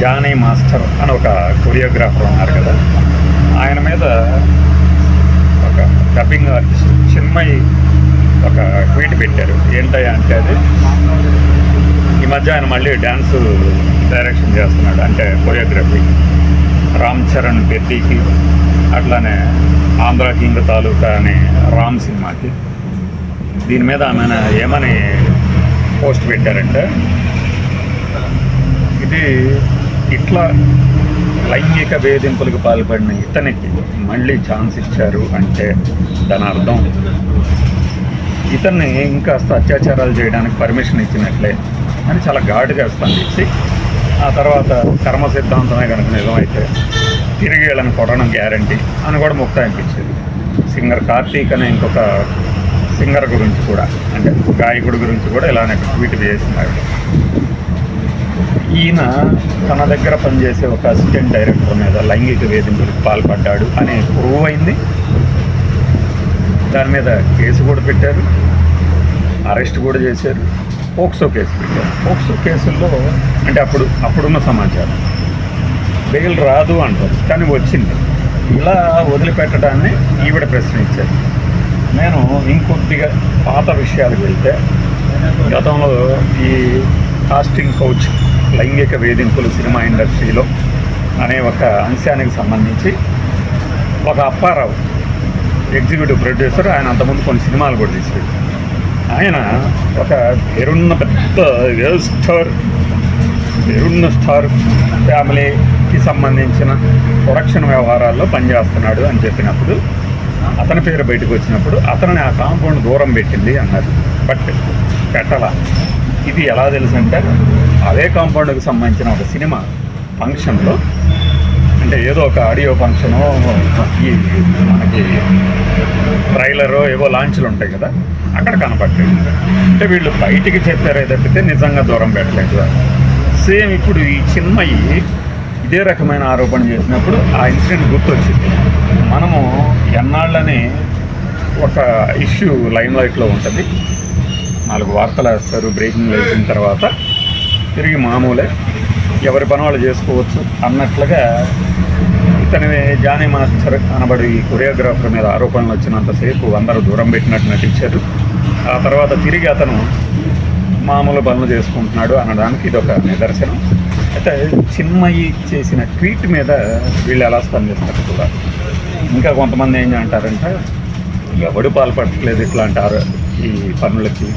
Johnny master అని ఒక choreographer ఉన్నారు కదా. ఆయన మీద ఒక డబ్బింగ్ ఆర్టిస్ట్ చిన్మయి ఒక ట్వీట్ పెట్టారు. ఏంటయ్యా అంటే అది? ఈ మధ్య ఆయన మళ్ళీ డ్యాన్స్ డైరెక్షన్ చేస్తున్నాడు అంటే కొరియోగ్రఫీ. రామ్ చరణ్ పెద్దికి అట్లానే ఆంధ్ర కింగ్ తాలూకా అనే రామ్ సినిమాకి. దీని మీద ఆమె ఏమని పోస్ట్ పెట్టారంటే ఇది ఇట్లా లైంగిక వేధింపులకు పాల్పడిన ఇతనికి మళ్ళీ ఛాన్స్ ఇచ్చారు అంటే దాని అర్థం. ఇతన్ని ఇంకాస్త అత్యాచారాలు చేయడానికి పర్మిషన్ ఇచ్చినట్లే అని చాలా ఘాటుగా స్పందించి ఆ తర్వాత కర్మ సిద్ధాంతమే కనుక నిజమైతే తిరిగి వీళ్ళని కొట్టడం గ్యారంటీ అని కూడా ముక్తాయింపించింది సింగర్ కార్తీక్ అనే ఇంకొక సింగర్ గురించి కూడా అంటే గాయకుడి గురించి కూడా ఇలానే ట్వీట్ చేసినాడు ఈయన తన దగ్గర పనిచేసే ఒక అసిస్టెంట్ డైరెక్టర్ మీద లైంగిక వేధింపులకు పాల్పడ్డాడు అని ప్రూవ్ అయింది. దాని మీద కేసు కూడా పెట్టారు. అరెస్ట్ కూడా చేశారు. పోక్సో కేసు పెట్టారు. పోక్సో కేసుల్లో అంటే అప్పుడు అప్పుడున్న సమాచారం. బెయిల్ రాదు అంటారు కానీ వచ్చింది. ఇలా వదిలిపెట్టడాన్ని ఈవిడ ప్రశ్నించారు. నేను ఇంకొద్దిగా పాత విషయాలకు వెళ్తే గతంలో ఈ కాస్టింగ్ కౌచ్ లైంగిక వేధింపులు సినిమా ఇండస్ట్రీలో అనే ఒక అంశానికి సంబంధించి ఒక అప్పారావు ఎగ్జిక్యూటివ్ ప్రొడ్యూసర్ ఆయన అంతకుముందు కొన్ని సినిమాలు కూడా తీసాడు ఆయన ఒక పేరున్న పెద్ద స్టార్ పేరున్న స్టార్ ఫ్యామిలీకి సంబంధించిన ప్రొడక్షన్ వ్యవహారాల్లో పనిచేస్తున్నాడు అని చెప్పినప్పుడు అతని పేరు బయటకు వచ్చినప్పుడు అతనిని ఆ కాంపౌండ్ దూరం పెట్టింది అన్నారు. బట్ పెట్టాల. ఇది ఎలా తెలుసు అంటే అదే కాంపౌండ్కి సంబంధించిన ఒక సినిమా ఫంక్షన్లో అంటే ఏదో ఒక ఆడియో ఫంక్షను ఈ మనకి ట్రైలరో ఏవో లాంచ్లు ఉంటాయి కదా అక్కడ కనపట్లేదు అంటే వీళ్ళు బయటికి చెప్పారే తప్పితే నిజంగా దూరం పెట్టలేదు. సేమ్ ఇప్పుడు ఈ చిన్మయి ఇదే రకమైన ఆరోపణ చేసినప్పుడు ఆ ఇన్సిడెంట్ గుర్తొచ్చింది. మనము ఎన్నాళ్ళని ఒక ఇష్యూ లైమ్ లైట్లో ఉంటుంది. నాలుగు వార్తలు వేస్తారు బ్రేకింగ్ వేసిన తర్వాత తిరిగి మామూలే. ఎవరి పని వాళ్ళు చేసుకోవచ్చు అన్నట్లుగా ఇతని జానీ మాస్టర్ అనబడి కొరియోగ్రాఫర్ మీద ఆరోపణలు వచ్చినంతసేపు అందరూ దూరం పెట్టినట్టు నటించారు. ఆ తర్వాత తిరిగి అతను మామూలు పనులు చేసుకుంటున్నాడు అనడానికి ఇది ఒక నిదర్శనం. అయితే చిన్మయి చేసిన ట్వీట్ మీద వీళ్ళు ఎలా స్పందిస్తారు కూడా. ఇంకా కొంతమంది ఏం అంటారంటే ఎవడు పాల్పడట్లేదు ఇట్లాంటి ఆరో ఈ పనులకి.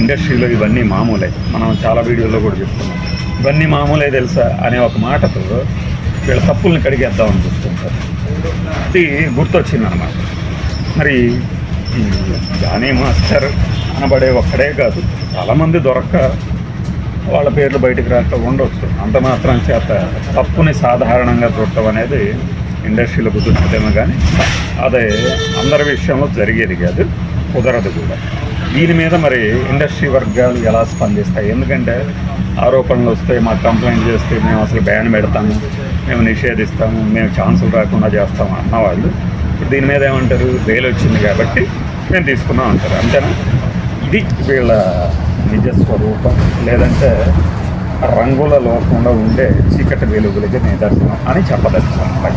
ఇండస్ట్రీలో ఇవన్నీ మామూలే. మనం చాలా వీడియోలో కూడా చెప్తున్నాం. ఇవన్నీ మామూలే తెలుసా అనే ఒక మాటతో వీళ్ళ తప్పుల్ని కడిగేద్దామని చూస్తుంటారు. అది గుర్తొచ్చింది అనమాట మరి జానీ మాస్టర్ అనబడే ఒక్కడే కాదు చాలామంది దొరక్క వాళ్ళ పేర్లు బయటకు రాక ఉండొచ్చు. అంత మాత్రం చేత తప్పుని సాధారణంగా చూడటం అనేది ఇండస్ట్రీలో కుదురుతుందేమో కానీ అదే అందరి విషయంలో జరిగేది కాదు కుదరదు కూడా. దీని మీద మరి ఇండస్ట్రీ వర్గాలు ఎలా స్పందిస్తాయి? ఎందుకంటే ఆరోపణలు వస్తే మాకు కంప్లైంట్ చేస్తే మేము అసలు బ్యాన్ పెడతాము మేము నిషేధిస్తాము మేము ఛాన్సులు రాకుండా చేస్తాము అన్నవాళ్ళు ఇప్పుడు దీని మీద ఏమంటారు? బెయిల్ వచ్చింది కాబట్టి మేము తీసుకున్నాం అంటారు. అంతేనా? ఇది వీళ్ళ నిజస్వరూపం లేదంటే రంగుల లోకంలో ఉండే చీకటి వెలుగులకి నిదర్శనం అని చెప్పదలుచుకున్నాం.